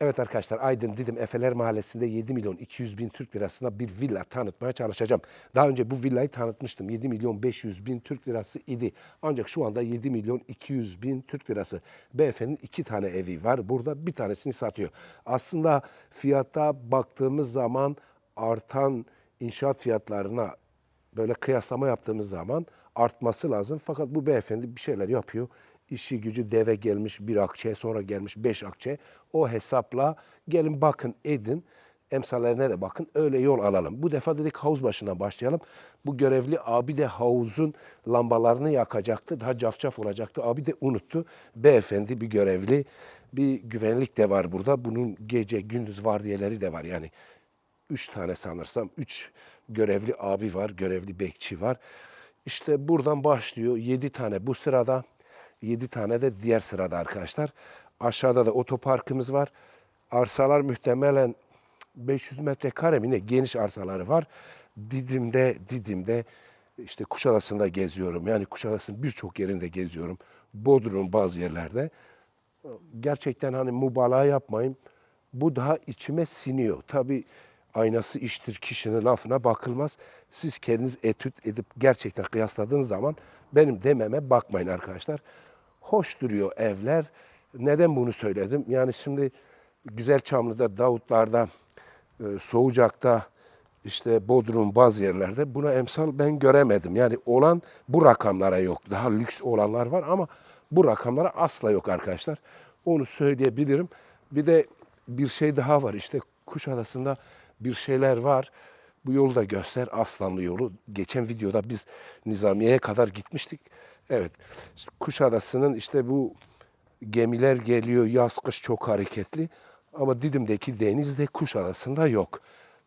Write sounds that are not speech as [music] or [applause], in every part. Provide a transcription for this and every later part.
Evet arkadaşlar Aydın Didim Efeler Mahallesi'nde 7 milyon 200 bin Türk lirasına bir villa tanıtmaya çalışacağım. Daha önce bu villayı tanıtmıştım. 7 milyon 500 bin Türk lirası idi. Ancak şu anda 7 milyon 200 bin Türk lirası. Beyefendinin iki tane evi var. Burada bir tanesini satıyor. Aslında fiyata baktığımız zaman artan inşaat fiyatlarına böyle kıyaslama yaptığımız zaman artması lazım. Fakat bu beyefendi bir şeyler yapıyor. İşi gücü deve gelmiş bir akçe, sonra gelmiş beş akçe. O hesapla gelin bakın edin. Emsallerine de bakın öyle yol alalım. Bu defa dedik havuz başından başlayalım. Bu görevli abi de havuzun lambalarını yakacaktı. Daha cafcaf olacaktı. Abi de unuttu. Beyefendi bir görevli. Bir güvenlik de var burada. Bunun gece gündüz vardiyeleri de var. Yani üç tane sanırsam, üç görevli abi var, görevli bekçi var. İşte buradan başlıyor. Yedi tane bu sırada, yedi tane de diğer sırada arkadaşlar. Aşağıda da otoparkımız var. Arsalar muhtemelen 500 metrekare mi ne geniş arsaları var. Didim'de, Didim'de işte Kuşadası'nda geziyorum. Yani Kuşadası'nın birçok yerinde geziyorum. Bodrum bazı yerlerde gerçekten hani mübalağa yapmayın. Bu daha içime siniyor. Tabii aynası iştir kişinin lafına bakılmaz. Siz kendiniz etüt edip gerçekten kıyasladığınız zaman benim dememe bakmayın arkadaşlar. Hoş duruyor evler. Neden bunu söyledim? Yani şimdi Güzel Çamlı'da, Davutlar'da, e, Soğucak'ta, işte Bodrum bazı yerlerde buna emsal ben göremedim. Yani olan bu rakamlara yok. Daha lüks olanlar var ama bu rakamlara asla yok arkadaşlar. Onu söyleyebilirim. Bir de bir şey daha var. İşte Kuşadası'nda bir şeyler var. Bu yolu da göster. Aslanlı yolu. Geçen videoda biz Nizamiye'ye kadar gitmiştik. Evet. Kuşadası'nın işte bu gemiler geliyor. Yaz kış çok hareketli. Ama Didim'deki deniz de Kuşadası'nda yok.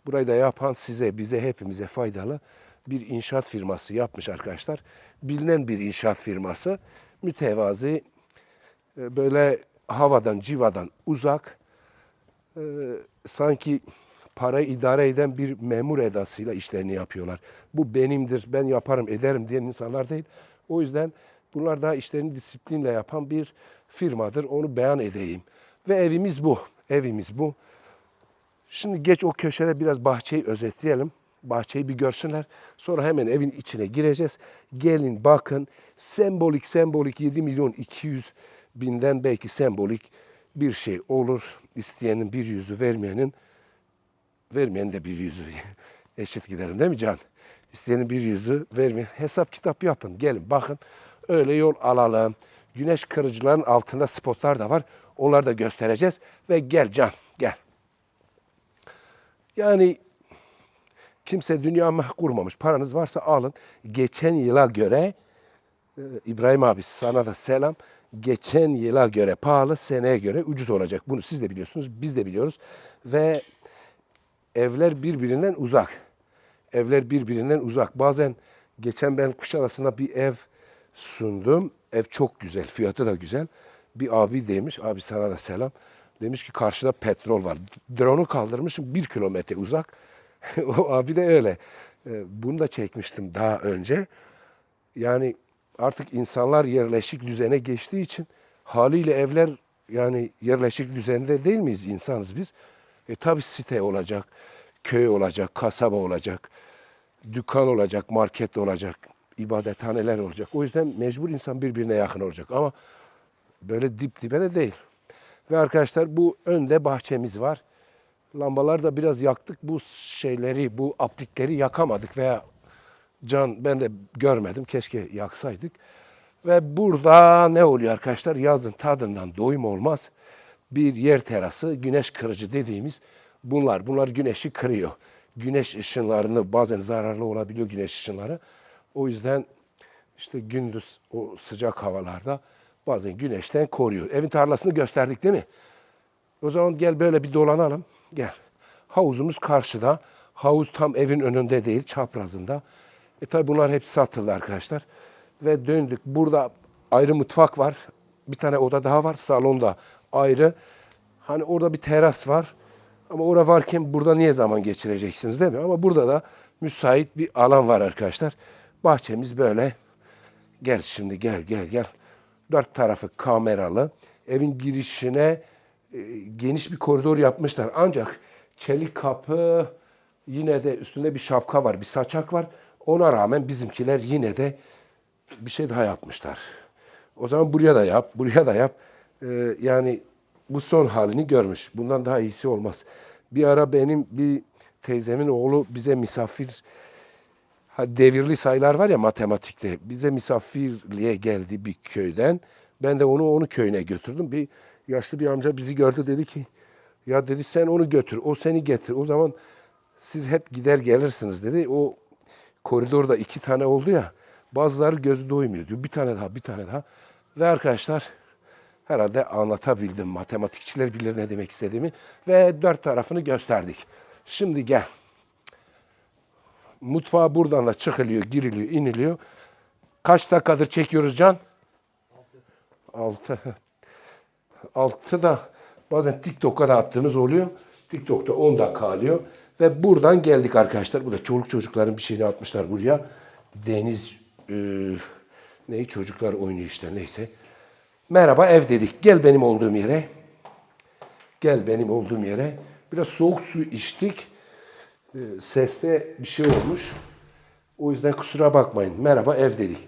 Burayı da yapan size, bize, hepimize faydalı bir inşaat firması yapmış arkadaşlar. Bilinen bir inşaat firması. Mütevazi, e, böyle havadan, civadan uzak, e, sanki parayı idare eden bir memur edasıyla işlerini yapıyorlar. Bu benimdir, ben yaparım, ederim diyen insanlar değil. O yüzden bunlar daha işlerini disiplinle yapan bir firmadır. Onu beyan edeyim. Ve evimiz bu. Evimiz bu. Şimdi geç o köşede biraz bahçeyi özetleyelim. Bahçeyi bir görsünler. Sonra hemen evin içine gireceğiz. Gelin bakın sembolik sembolik 7 milyon 200 binden belki sembolik bir şey olur. İsteyenin bir yüzü vermeyenin vermeyenin de bir yüzü [laughs] eşit giderim değil mi Can? İsteyenin bir yüzü vermeyen hesap kitap yapın. Gelin bakın öyle yol alalım. Güneş kırıcıların altında spotlar da var. Onları da göstereceğiz. Ve gel Can gel. Yani kimse dünya mah kurmamış. Paranız varsa alın. Geçen yıla göre e, İbrahim abi sana da selam. Geçen yıla göre pahalı, seneye göre ucuz olacak. Bunu siz de biliyorsunuz, biz de biliyoruz. Ve evler birbirinden uzak. Evler birbirinden uzak. Bazen geçen ben Kuşadası'nda bir ev sundum. Ev çok güzel, fiyatı da güzel. Bir abi demiş, abi sana da selam. Demiş ki karşıda petrol var. Drone'u kaldırmışım bir kilometre uzak. [laughs] o abi de öyle. Ee, Bunu da çekmiştim daha önce. Yani artık insanlar yerleşik düzene geçtiği için haliyle evler yani yerleşik düzende değil miyiz insanız biz? E tabi site olacak, köy olacak, kasaba olacak, dükkan olacak, market olacak, ibadethaneler olacak. O yüzden mecbur insan birbirine yakın olacak ama böyle dip dibe de değil. Ve arkadaşlar bu önde bahçemiz var. Lambalar da biraz yaktık. Bu şeyleri, bu aplikleri yakamadık veya can ben de görmedim. Keşke yaksaydık. Ve burada ne oluyor arkadaşlar? Yazın tadından doyum olmaz. Bir yer terası, güneş kırıcı dediğimiz bunlar. Bunlar güneşi kırıyor. Güneş ışınlarını bazen zararlı olabiliyor güneş ışınları. O yüzden işte gündüz o sıcak havalarda bazen güneşten koruyor. Evin tarlasını gösterdik değil mi? O zaman gel böyle bir dolanalım. Gel. Havuzumuz karşıda. Havuz tam evin önünde değil, çaprazında. E tabi bunlar hep satıldı arkadaşlar. Ve döndük. Burada ayrı mutfak var. Bir tane oda daha var. Salonda ayrı. Hani orada bir teras var. Ama orada varken burada niye zaman geçireceksiniz değil mi? Ama burada da müsait bir alan var arkadaşlar. Bahçemiz böyle. Gel şimdi gel gel gel. Dört tarafı kameralı. Evin girişine e, geniş bir koridor yapmışlar. Ancak çelik kapı yine de üstünde bir şapka var, bir saçak var. Ona rağmen bizimkiler yine de bir şey daha yapmışlar. O zaman buraya da yap, buraya da yap. Ee, yani bu son halini görmüş. Bundan daha iyisi olmaz. Bir ara benim bir teyzemin oğlu bize misafir devirli sayılar var ya matematikte. Bize misafirliğe geldi bir köyden. Ben de onu onu köyüne götürdüm. Bir yaşlı bir amca bizi gördü dedi ki ya dedi sen onu götür, o seni getir. O zaman siz hep gider gelirsiniz dedi. O koridorda iki tane oldu ya. Bazıları gözü doymuyor diyor. Bir tane daha, bir tane daha. Ve arkadaşlar herhalde anlatabildim. Matematikçiler bilir ne demek istediğimi. Ve dört tarafını gösterdik. Şimdi gel. Mutfağa buradan da çıkılıyor, giriliyor, iniliyor. Kaç dakikadır çekiyoruz Can? Altı. Altı da bazen TikTok'a da attığımız oluyor. TikTok'ta 10 dakika alıyor. Ve buradan geldik arkadaşlar. Bu da çoluk çocukların bir şeyini atmışlar buraya. Deniz e, neyi çocuklar oynuyor işte neyse. Merhaba ev dedik. Gel benim olduğum yere. Gel benim olduğum yere. Biraz soğuk su içtik. E, seste bir şey olmuş. O yüzden kusura bakmayın. Merhaba ev dedik.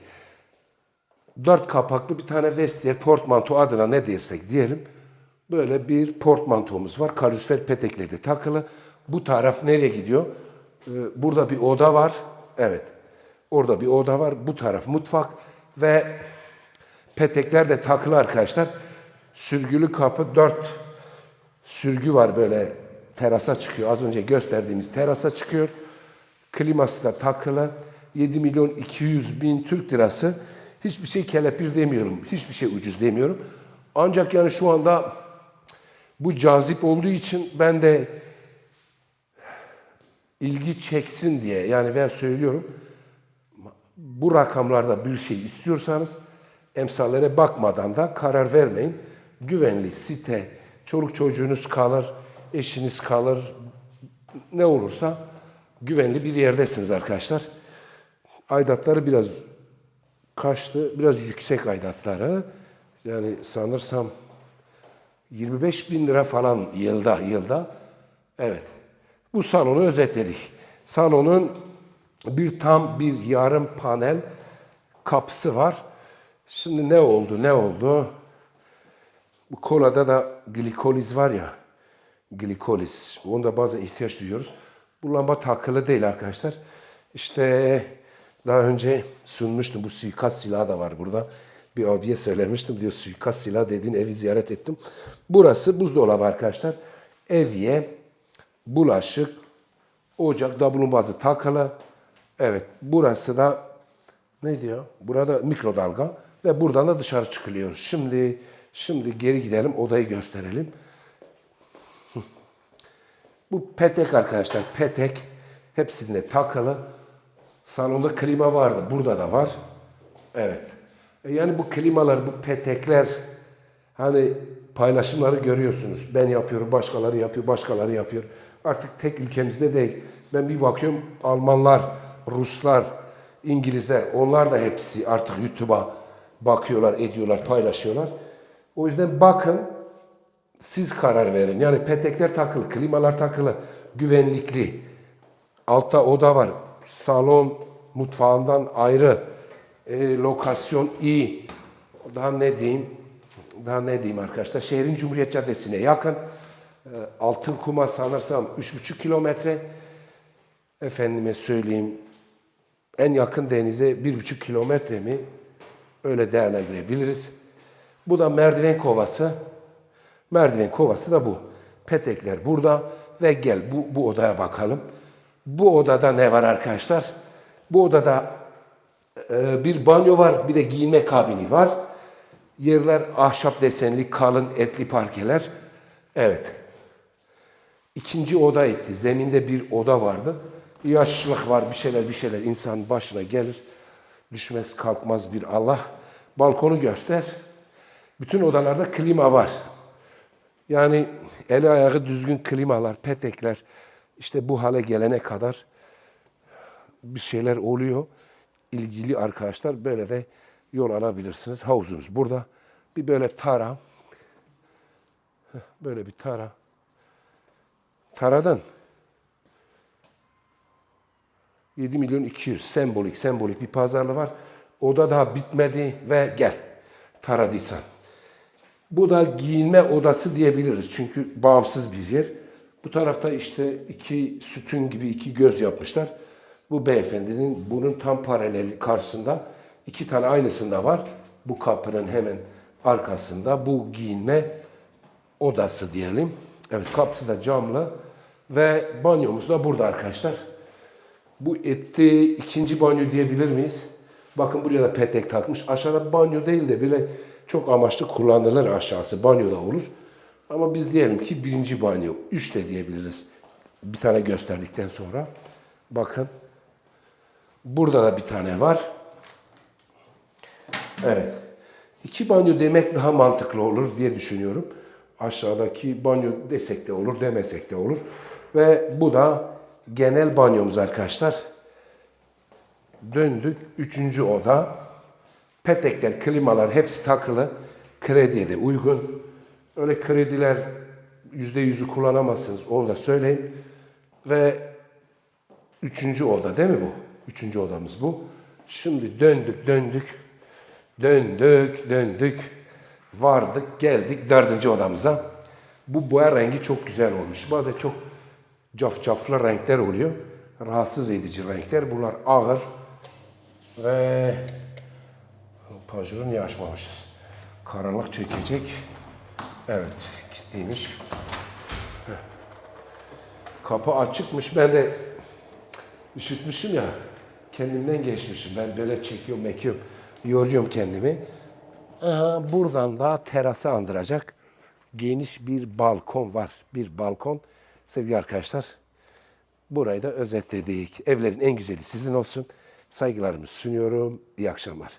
Dört kapaklı bir tane vestiyer portmanto adına ne dersek diyelim. Böyle bir portmantomuz var. Kalorifer petekleri de takılı. Bu taraf nereye gidiyor? Ee, burada bir oda var. Evet. Orada bir oda var. Bu taraf mutfak ve petekler de takılı arkadaşlar. Sürgülü kapı dört sürgü var böyle terasa çıkıyor. Az önce gösterdiğimiz terasa çıkıyor. Kliması da takılı. 7 milyon 200 bin Türk lirası. Hiçbir şey kelepir demiyorum. Hiçbir şey ucuz demiyorum. Ancak yani şu anda bu cazip olduğu için ben de ilgi çeksin diye yani veya söylüyorum bu rakamlarda bir şey istiyorsanız emsallere bakmadan da karar vermeyin. Güvenli site, çoluk çocuğunuz kalır, eşiniz kalır, ne olursa güvenli bir yerdesiniz arkadaşlar. Aidatları biraz kaçtı, biraz yüksek aidatları. Yani sanırsam 25 bin lira falan yılda, yılda. Evet. Bu salonu özetledik. Salonun bir tam bir yarım panel kapısı var. Şimdi ne oldu, ne oldu? Bu kolada da glikoliz var ya, glikoliz. Onda bazen ihtiyaç duyuyoruz. Bu lamba takılı değil arkadaşlar. İşte daha önce sunmuştum. Bu suikast silahı da var burada. Bir abiye söylemiştim. Diyor suikast silahı dediğin evi ziyaret ettim. Burası buzdolabı arkadaşlar. Evye, bulaşık, ocak, davlumbazı takılı. Evet burası da ne diyor? Burada mikrodalga ve buradan da dışarı çıkılıyor. Şimdi şimdi geri gidelim odayı gösterelim. Bu petek arkadaşlar petek hepsinde takılı. Salonda klima vardı. Burada da var. Evet. E Yani bu klimalar, bu petekler hani paylaşımları görüyorsunuz. Ben yapıyorum, başkaları yapıyor, başkaları yapıyor. Artık tek ülkemizde değil. Ben bir bakıyorum Almanlar, Ruslar, İngilizler onlar da hepsi artık YouTube'a bakıyorlar, ediyorlar, paylaşıyorlar. O yüzden bakın siz karar verin. Yani petekler takılı, klimalar takılı, güvenlikli. Altta oda var. Salon mutfağından ayrı. E, lokasyon iyi. Daha ne diyeyim? Daha ne diyeyim arkadaşlar? Şehrin Cumhuriyet Caddesi'ne yakın. E, Altın Kuma sanırsam 3,5 kilometre. Efendime söyleyeyim en yakın denize 1,5 kilometre mi? Öyle değerlendirebiliriz. Bu da merdiven kovası. Merdiven kovası da bu. Petekler burada ve gel bu, bu odaya bakalım. Bu odada ne var arkadaşlar? Bu odada e, bir banyo var, bir de giyinme kabini var. Yerler ahşap desenli, kalın etli parkeler. Evet. İkinci oda etti. Zeminde bir oda vardı. Yaşlılık var, bir şeyler bir şeyler insan başına gelir. Düşmez kalkmaz bir Allah. Balkonu göster. Bütün odalarda klima var. Yani eli ayağı düzgün klimalar, petekler işte bu hale gelene kadar bir şeyler oluyor. İlgili arkadaşlar böyle de yol alabilirsiniz. Havuzumuz burada. Bir böyle tara. Böyle bir tara. Taradan 7 milyon 200 sembolik sembolik bir pazarlığı var. O da daha bitmedi ve gel taradıysan. Bu da giyinme odası diyebiliriz. Çünkü bağımsız bir yer. Bu tarafta işte iki sütun gibi iki göz yapmışlar. Bu beyefendinin bunun tam paraleli karşısında iki tane aynısında var. Bu kapının hemen arkasında bu giyinme odası diyelim. Evet kapısı da camlı ve banyomuz da burada arkadaşlar. Bu etti ikinci banyo diyebilir miyiz? Bakın buraya da petek takmış. Aşağıda banyo değil de bile çok amaçlı kullanılır aşağısı. Banyo da olur. Ama biz diyelim ki birinci banyo. Üç de diyebiliriz. Bir tane gösterdikten sonra. Bakın. Burada da bir tane var. Evet. İki banyo demek daha mantıklı olur diye düşünüyorum. Aşağıdaki banyo desek de olur, demesek de olur. Ve bu da genel banyomuz arkadaşlar. Döndük. Üçüncü oda. Petekler, klimalar hepsi takılı. Krediye de uygun. Öyle krediler yüzde yüzü kullanamazsınız. Onu da söyleyeyim. Ve üçüncü oda değil mi bu? Üçüncü odamız bu. Şimdi döndük, döndük. Döndük, döndük. Vardık, geldik dördüncü odamıza. Bu boya rengi çok güzel olmuş. Bazen çok cafcaflı renkler oluyor. Rahatsız edici renkler. Bunlar ağır. Ve panjuru niye açmamışız? Karanlık çekecek. Evet, kilitliymiş. Heh. Kapı açıkmış. Ben de üşütmüşüm ya. Kendimden geçmişim. Ben böyle çekiyorum, mekiyorum. Yoruyorum kendimi. Aha, buradan da terası andıracak geniş bir balkon var. Bir balkon. Sevgili arkadaşlar, burayı da özetledik. Evlerin en güzeli sizin olsun. Saygılarımı sunuyorum. İyi akşamlar.